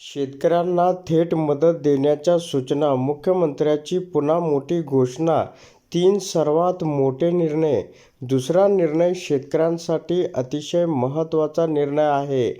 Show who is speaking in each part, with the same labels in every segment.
Speaker 1: शेतकऱ्यांना थेट मदत देण्याच्या सूचना मुख्यमंत्र्यांची पुन्हा मोठी घोषणा तीन सर्वात मोठे निर्णय. दुसरा निर्णय शेतकऱ्यांसाठी अतिशय महत्त्वाचा निर्णय आहे.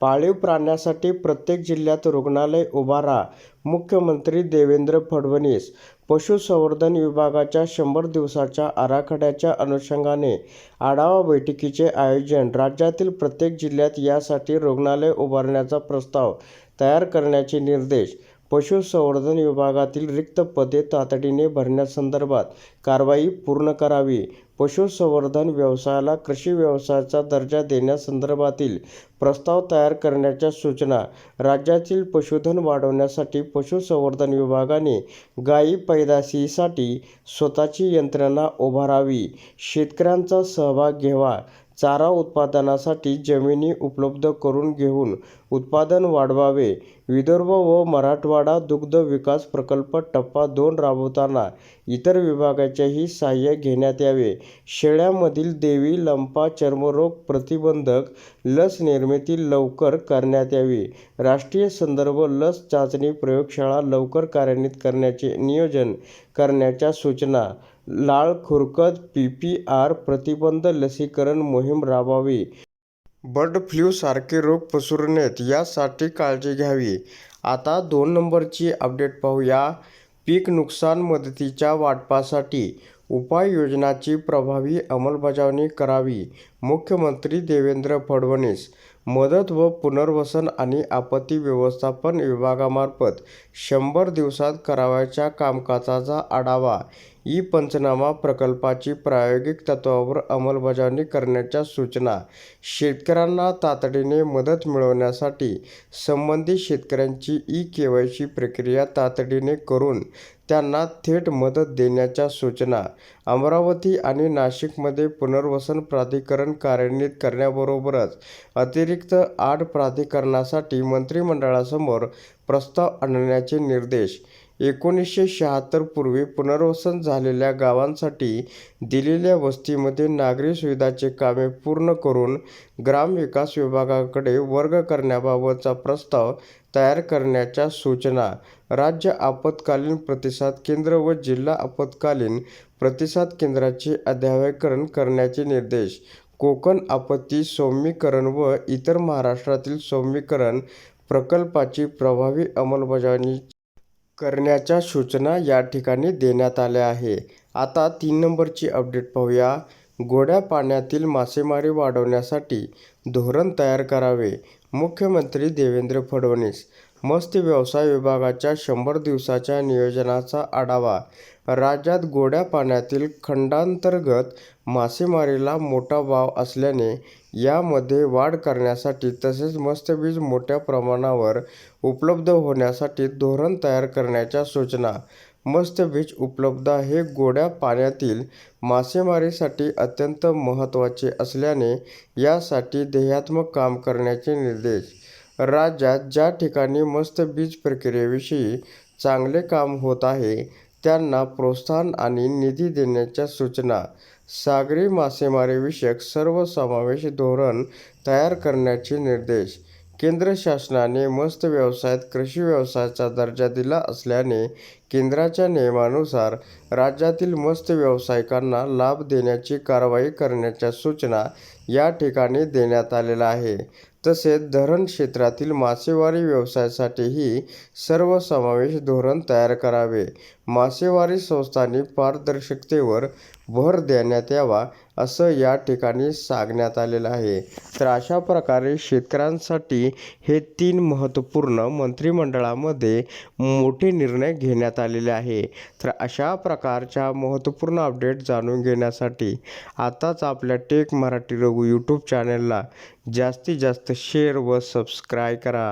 Speaker 1: पाळीव प्राण्यांसाठी प्रत्येक जिल्ह्यात रुग्णालय उभारा मुख्यमंत्री देवेंद्र फडणवीस. पशुसंवर्धन विभागाच्या शंभर दिवसांच्या आराखड्याच्या अनुषंगाने आढावा बैठकीचे आयोजन राज्यातील प्रत्येक जिल्ह्यात यासाठी रुग्णालय उभारण्याचा प्रस्ताव तयार करण्याचे निर्देश पशुसंवर्धन विभागातील रिक्त पदे तातडीने भरण्यासंदर्भात कारवाई पूर्ण करावी. पशुसंवर्धन व्यवसायाला कृषी व्यवसायाचा दर्जा देण्यासंदर्भातील प्रस्ताव तयार करण्याच्या सूचना राज्यातील पशुधन वाढवण्यासाठी पशुसंवर्धन विभागाने गायी पैदाशीसाठी स्वतःची यंत्रणा उभारावी. शेतकऱ्यांचा सहभाग घ्यावा. चारा उत्पादनासाठी जमिनी उपलब्ध करून घेऊन उत्पादन वाढवावे. विदर्भ व मराठवाडा दुग्ध विकास प्रकल्प टप्पा दोन राबवताना इतर विभागाचेही सहाय्य घेण्यात यावे. शेळ्यामधील देवी लंपा चर्मरोग प्रतिबंधक लस निर्मिती लवकर करण्यात यावी. राष्ट्रीय संदर्भ लस चाचणी प्रयोगशाळा लवकर कार्यान्वित करण्याचे नियोजन करण्याच्या सूचना लाळ खुरकत पी पी आर प्रतिबंध लसीकरण मोहीम राबवावी. बर्ड फ्लूसारखे रोग पसरू नयेत यासाठी काळजी घ्यावी. आता दोन नंबरची अपडेट पाहूया. पीक नुकसान मदतीच्या वाटपासाठी उपाययोजनाची प्रभावी अंमलबजावणी करावी. मुख्यमंत्री देवेंद्र फडणवीस मदत व पुनर्वसन आणि आपत्ती व्यवस्थापन विभागामार्फत शंभर दिवसात करावयाच्या कामकाजाचा आढावा ई पंचनामा प्रकल्पाची प्रायोगिक तत्त्वावर अंमलबजावणी करण्याच्या सूचना शेतकऱ्यांना तातडीने मदत मिळवण्यासाठी संबंधित शेतकऱ्यांची ई केवायसी प्रक्रिया तातडीने करून त्यांना थेट मदत देण्याच्या सूचना अमरावती आणि नाशिकमध्ये पुनर्वसन प्राधिकरण कार्यान्वित करण्याबरोबरच अतिरिक्त आठ प्राधिकरणासाठी मंत्रिमंडळासमोर प्रस्ताव आणण्याचे निर्देश एकोणीसशे शहात्तरपूर्वी पुनर्वसन झालेल्या गावांसाठी दिलेल्या वस्तीमध्ये नागरी सुविधाचे कामे पूर्ण करून ग्रामविकास विभागाकडे वर्ग करण्याबाबतचा प्रस्ताव तयार करण्याच्या सूचना राज्य आपत्कालीन प्रतिसाद केंद्र व जिल्हा आपत्कालीन प्रतिसाद केंद्राचे अध्यावयकरण करण्याचे निर्देश कोकण आपत्ती सौम्यीकरण व इतर महाराष्ट्रातील सौम्यीकरण प्रकल्पाची प्रभावी अंमलबजावणी करण्याच्या सूचना या ठिकाणी देण्यात आल्या आहे. आता तीन नंबरची अपडेट पाहूया. गोड्या पाण्यातील मासेमारी वाढवण्यासाठी धोरण तयार करावे. मुख्यमंत्री देवेंद्र फडणवीस मत्स्य व्यवसाय विभागाच्या शंभर दिवसाच्या नियोजनाचा आढावा. राज्यात गोड्या पाण्यातील खंडांतर्गत मासेमारीला मोठा वाव असल्याने यामध्ये वाढ करण्यासाठी तसेच मत्स्यबीज मोठ्या प्रमाणावर उपलब्ध होण्यासाठी धोरण तयार करण्याच्या सूचना. मत्स्यबीज उपलब्ध हे गोड्या पाण्यातील मासेमारीसाठी अत्यंत महत्त्वाचे असल्याने यासाठी ध्येयात्मक काम करण्याचे निर्देश राज्यात ज्या ठिकाणी मस्त बीज प्रक्रियेविषयी चांगले काम होत आहे त्यांना प्रोत्साहन आणि निधी देण्याच्या सूचना सागरी मासेमारीविषयक सर्वसमावेशक धोरण तयार करण्याचे निर्देश केंद्र शासनाने मस्त व्यवसायात कृषी व्यवसायाचा दर्जा दिला असल्याने केंद्राच्या नियमानुसार राज्यातील मस्त व्यावसायिकांना लाभ देण्याची कारवाई करण्याच्या सूचना या ठिकाणी देण्यात आलेला आहे. तसेच धरण क्षेत्रातील मासेमारी व्यवसायासाठीही सर्वसमावेशक धोरण तयार करावे. मासेमारी संस्थांनी पारदर्शकतेवर भर देण्यात यावा असं या ठिकाणी सांगण्यात आलेलं आहे. तर अशा प्रकारे शेतकऱ्यांसाठी हे तीन महत्त्वपूर्ण मंत्रिमंडळामध्ये मोठे निर्णय घेण्यात आलेले आहे. तर अशा प्रकारच्या महत्त्वपूर्ण अपडेट जाणून घेण्यासाठी आताच आपल्या टेक मराठी बघू यूट्यूब चॅनलला जास्तीत जास्त शेअर व सबस्क्राईब करा.